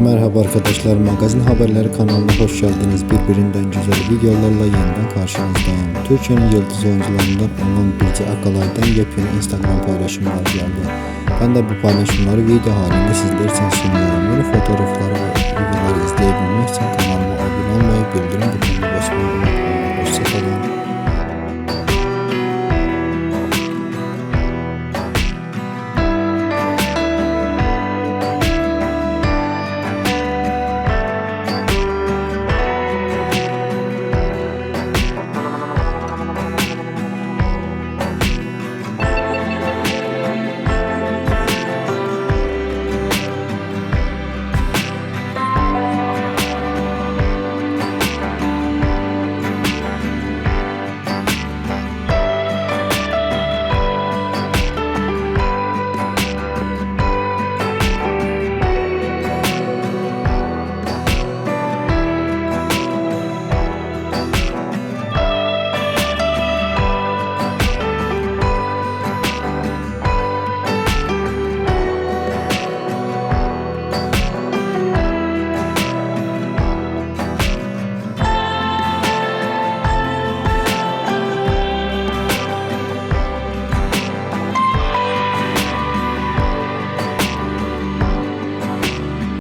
Merhaba arkadaşlar, Magazin Haberleri kanalına hoş geldiniz. Birbirinden güzel videolarla yeniden karşınızdayım. Türkiye'nin yıldız oyuncularından olan Birce Akalay'dan yepyeni Instagram paylaşımlar geldi. Ben de bu paylaşımları video halinde sizler için sunuyorum. Yeni fotoğrafları ve